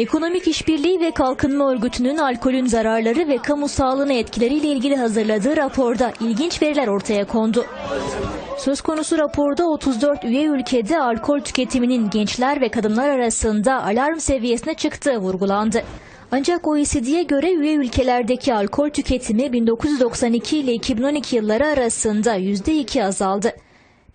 Ekonomik İşbirliği ve Kalkınma Örgütü'nün alkolün zararları ve kamu sağlığına etkileriyle ilgili hazırladığı raporda ilginç veriler ortaya kondu. Söz konusu raporda 34 üye ülkede alkol tüketiminin gençler ve kadınlar arasında alarm seviyesine çıktığı vurgulandı. Ancak OECD'ye göre üye ülkelerdeki alkol tüketimi 1992 ile 2012 yılları arasında %2 azaldı.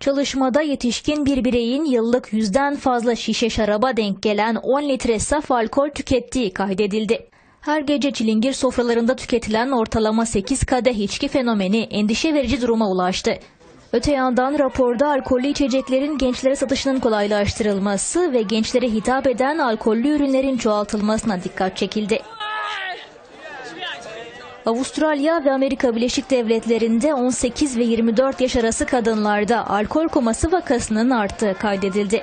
Çalışmada yetişkin bir bireyin yıllık yüzden fazla şişe şaraba denk gelen 10 litre saf alkol tükettiği kaydedildi. Her gece çilingir sofralarında tüketilen ortalama 8 kadeh içki fenomeni endişe verici duruma ulaştı. Öte yandan raporda alkollü içeceklerin gençlere satışının kolaylaştırılması ve gençlere hitap eden alkollü ürünlerin çoğaltılmasına dikkat çekildi. Avustralya ve Amerika Birleşik Devletleri'nde 18 ve 24 yaş arası kadınlarda alkol koması vakasının arttığı kaydedildi.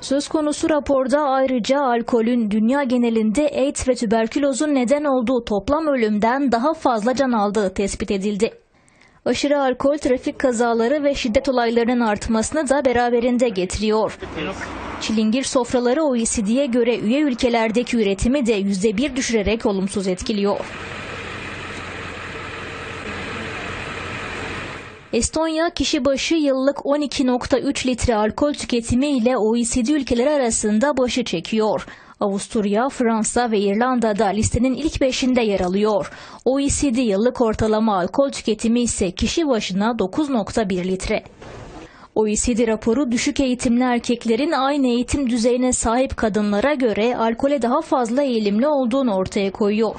Söz konusu raporda ayrıca alkolün dünya genelinde AIDS ve tüberkülozun neden olduğu toplam ölümden daha fazla can aldığı tespit edildi. Aşırı alkol trafik kazaları ve şiddet olaylarının artmasını da beraberinde getiriyor. Çilingir sofraları OECD'ye göre üye ülkelerdeki üretimi de %1 düşürerek olumsuz etkiliyor. Estonya kişi başı yıllık 12.3 litre alkol tüketimi ile OECD ülkeleri arasında başı çekiyor. Avusturya, Fransa ve İrlanda da listenin ilk beşinde yer alıyor. OECD yıllık ortalama alkol tüketimi ise kişi başına 9.1 litre. OECD raporu düşük eğitimli erkeklerin aynı eğitim düzeyine sahip kadınlara göre alkole daha fazla eğilimli olduğunu ortaya koyuyor.